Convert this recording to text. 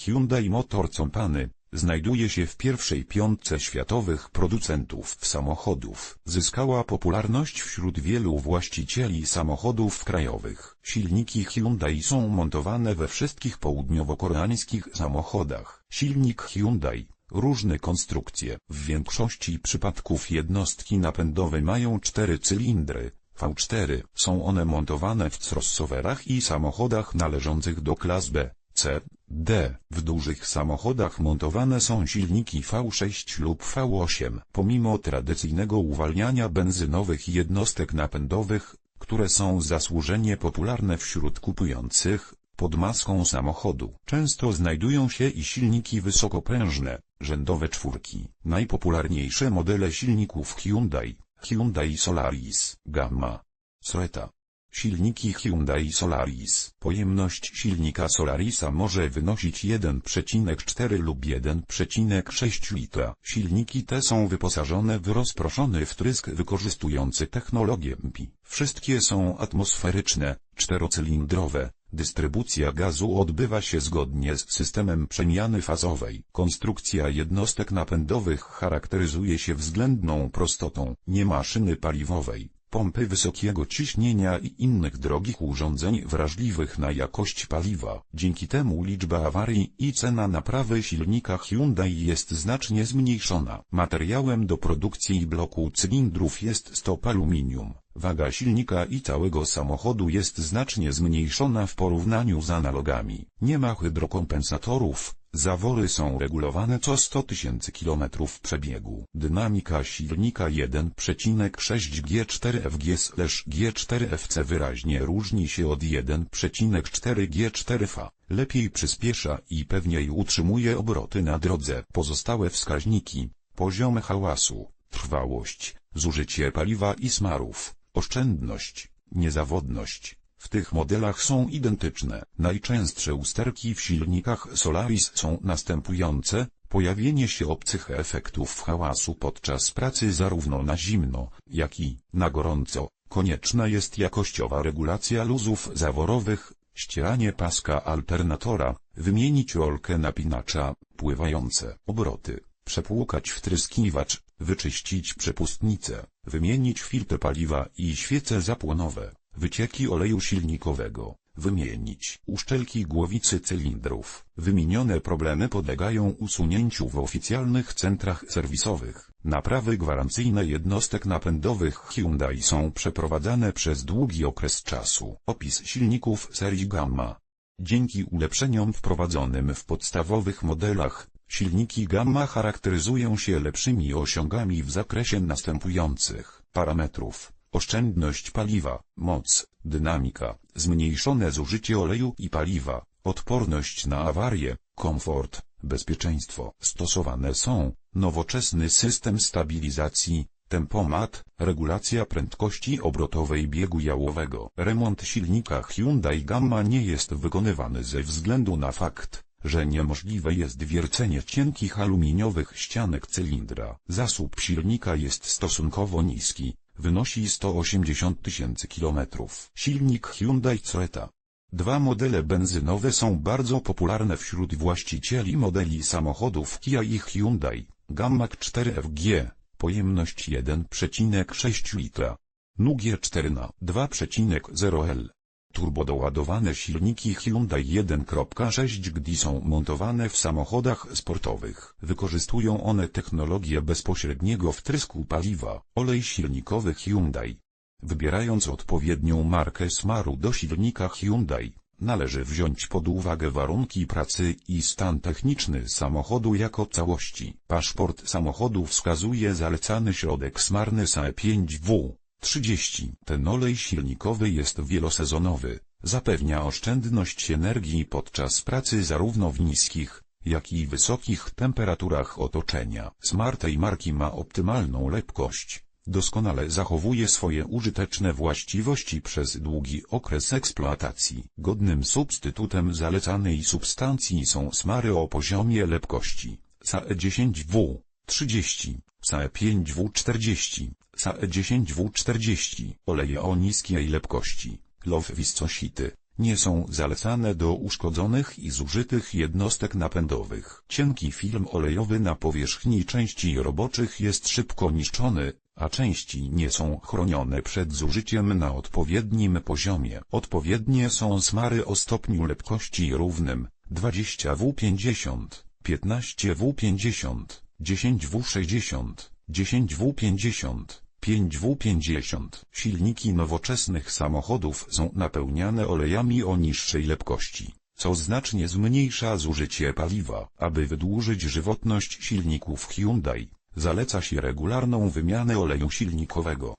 Hyundai Motor Company, znajduje się w pierwszej piątce światowych producentów samochodów. Zyskała popularność wśród wielu właścicieli samochodów krajowych. Silniki Hyundai są montowane we wszystkich południowo-koreańskich samochodach. Silnik Hyundai Różne konstrukcje. W większości przypadków jednostki napędowe mają cztery cylindry, V4. Są one montowane w crossoverach i samochodach należących do klas B, C, D. W dużych samochodach montowane są silniki V6 lub V8. Pomimo tradycyjnego uwalniania benzynowych jednostek napędowych, które są zasłużenie popularne wśród kupujących, pod maską samochodu często znajdują się i silniki wysokoprężne, rzędowe czwórki. Najpopularniejsze modele silników Hyundai, Hyundai Solaris, Gamma, Soeta. Silniki Hyundai Solaris. Pojemność silnika Solarisa może wynosić 1,4 lub 1,6 litra. Silniki te są wyposażone w rozproszony wtrysk wykorzystujący technologię MPI. Wszystkie są atmosferyczne, czterocylindrowe. Dystrybucja gazu odbywa się zgodnie z systemem przemiany fazowej. Konstrukcja jednostek napędowych charakteryzuje się względną prostotą. Nie ma szyny paliwowej, pompy wysokiego ciśnienia i innych drogich urządzeń wrażliwych na jakość paliwa. Dzięki temu liczba awarii i cena naprawy silnika Hyundai jest znacznie zmniejszona. Materiałem do produkcji bloku cylindrów jest stop aluminium. Waga silnika i całego samochodu jest znacznie zmniejszona w porównaniu z analogami. Nie ma hydrokompensatorów, zawory są regulowane co 100 tysięcy kilometrów przebiegu. Dynamika silnika 1,6 G4FG G4FC wyraźnie różni się od 1,4 G4F. Lepiej przyspiesza i pewniej utrzymuje obroty na drodze. Pozostałe wskaźniki, poziom hałasu, trwałość, zużycie paliwa i smarów, oszczędność, niezawodność. W tych modelach są identyczne. Najczęstsze usterki w silnikach Solaris są następujące. Pojawienie się obcych efektów hałasu podczas pracy zarówno na zimno, jak i na gorąco. Konieczna jest jakościowa regulacja luzów zaworowych, ścieranie paska alternatora, wymienić rolkę napinacza, pływające obroty, przepłukać wtryskiwacz, wyczyścić przepustnicę, wymienić filtr paliwa i świece zapłonowe, wycieki oleju silnikowego, wymienić uszczelki głowicy cylindrów. Wymienione problemy podlegają usunięciu w oficjalnych centrach serwisowych. Naprawy gwarancyjne jednostek napędowych Hyundai są przeprowadzane przez długi okres czasu. Opis silników serii Gamma. Dzięki ulepszeniom wprowadzonym w podstawowych modelach, silniki Gamma charakteryzują się lepszymi osiągami w zakresie następujących parametrów. Oszczędność paliwa, moc, dynamika, zmniejszone zużycie oleju i paliwa, odporność na awarie, komfort, bezpieczeństwo. Stosowane są nowoczesny system stabilizacji, tempomat, regulacja prędkości obrotowej biegu jałowego. Remont silnika Hyundai Gamma nie jest wykonywany ze względu na fakt, że niemożliwe jest wiercenie cienkich aluminiowych ścianek cylindra. Zasób silnika jest stosunkowo niski, wynosi 180 tysięcy kilometrów. Silnik Hyundai Creta. Dwa modele benzynowe są bardzo popularne wśród właścicieli modeli samochodów Kia i Hyundai. Gamma 4FG, pojemność 1,6 litra. Nugie 4 na 2,0 L. Turbodoładowane silniki Hyundai 1.6 GDI są montowane w samochodach sportowych. Wykorzystują one technologię bezpośredniego wtrysku paliwa, olej silnikowy Hyundai. Wybierając odpowiednią markę smaru do silnika Hyundai, należy wziąć pod uwagę warunki pracy i stan techniczny samochodu jako całości. Paszport samochodu wskazuje zalecany środek smarny SAE5W. 30. Ten olej silnikowy jest wielosezonowy, zapewnia oszczędność energii podczas pracy zarówno w niskich, jak i wysokich temperaturach otoczenia. Smart tej marki ma optymalną lepkość. Doskonale zachowuje swoje użyteczne właściwości przez długi okres eksploatacji. Godnym substytutem zalecanej substancji są smary o poziomie lepkości SAE10W 30, SAE5W 40, SAE10W 40. Oleje o niskiej lepkości, low viscosity, nie są zalecane do uszkodzonych i zużytych jednostek napędowych. Cienki film olejowy na powierzchni części roboczych jest szybko niszczony, a części nie są chronione przed zużyciem na odpowiednim poziomie. Odpowiednie są smary o stopniu lepkości równym 20W50, 15W50, 10W60, 10W50, 5W50. Silniki nowoczesnych samochodów są napełniane olejami o niższej lepkości, co znacznie zmniejsza zużycie paliwa. Aby wydłużyć żywotność silników Hyundai, zaleca się regularną wymianę oleju silnikowego.